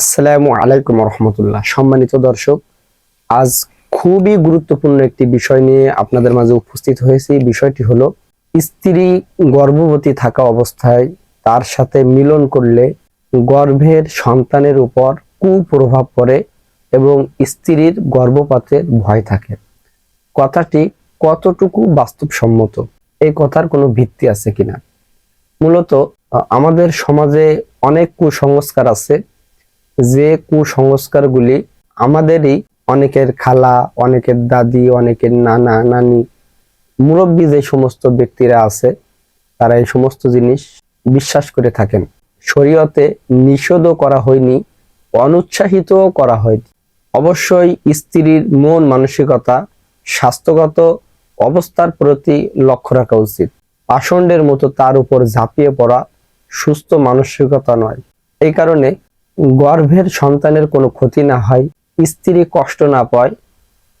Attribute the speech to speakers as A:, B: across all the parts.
A: আসসালামু আলাইকুম রহমতুল্লাহ। সম্মানিত দর্শক, আজ খুবই গুরুত্বপূর্ণ একটি বিষয় নিয়ে আপনাদের মাঝে উপস্থিত হয়েছি। বিষয়টি হলো, স্ত্রী গর্ভবতী থাকা অবস্থায় তার সাথে মিলন করলে গর্ভের সন্তানের উপর কুপ্রভাব পড়ে এবং স্ত্রীর গর্ভপাতের ভয় থাকে। কথাটি কতটুকু বাস্তবসম্মত? এই কথার কোনো ভিত্তি আছে কিনা? মূলত আমাদের সমাজে অনেক কুসংস্কার আছে। যে কুসংস্কারগুলি আমাদেরই, অনেকের খালা, অনেকের দাদি, অনেকের নানা, নানি, মুরব্বী যে সমস্ত ব্যক্তিরা আছে, তারা এই সমস্ত জিনিস বিশ্বাস করে থাকেন। শরীয়তে নিষেধও করা হয়নি, অনুৎসাহিতও করা হয়নি। অবশ্যই স্ত্রীর মন মানসিকতা, স্বাস্থ্যগত অবস্থার প্রতি লক্ষ্য রাখা উচিত। পাষণ্ডের মতো তার উপর ঝাঁপিয়ে পড়া সুস্থ মানসিকতা নয়। এই কারণে গর্ভের সন্তানের কোনো ক্ষতি না হয়, স্ত্রী কষ্ট না পায়,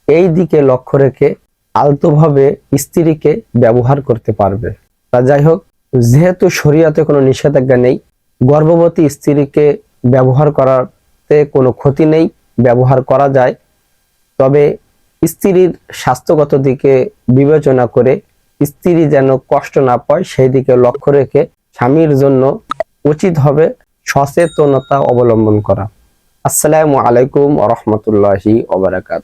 A: এই দিকে লক্ষ্য রেখে আলতোভাবে স্ত্রীকে ব্যবহার করতে পারবে। তা যাই হোক, যেহেতু শরীয়তে কোনো নিষেধাজ্ঞা নেই, গর্ভবতী স্ত্রীকে ব্যবহার করাতে কোনো ক্ষতি নেই, ব্যবহার করা যায়। তবে স্ত্রীর স্বাস্থ্যগত দিকে বিবেচনা করে স্ত্রী যেন কষ্ট না পায়, সেই দিকে লক্ষ্য রেখে স্বামীর জন্য উচিত হবে সচেতনতা অবলম্বন করা। আসসালামু আলাইকুম রহমতুল্লাহি ওবারাকাত